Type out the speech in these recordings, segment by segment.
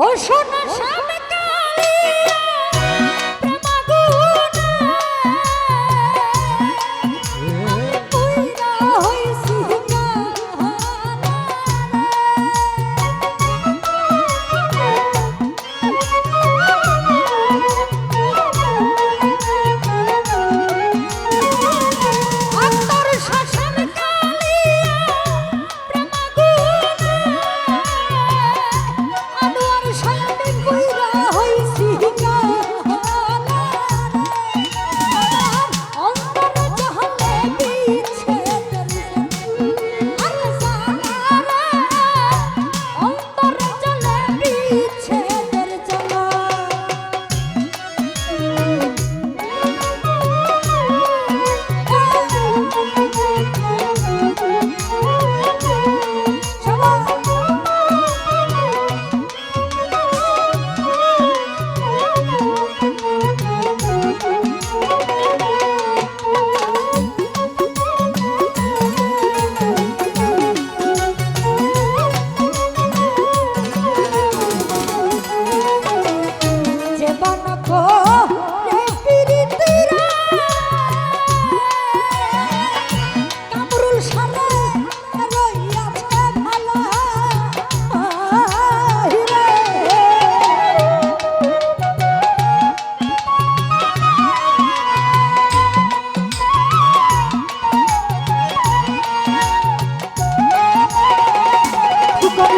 ও শোনো শ্যামে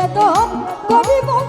নিবেদন করি বন্ধু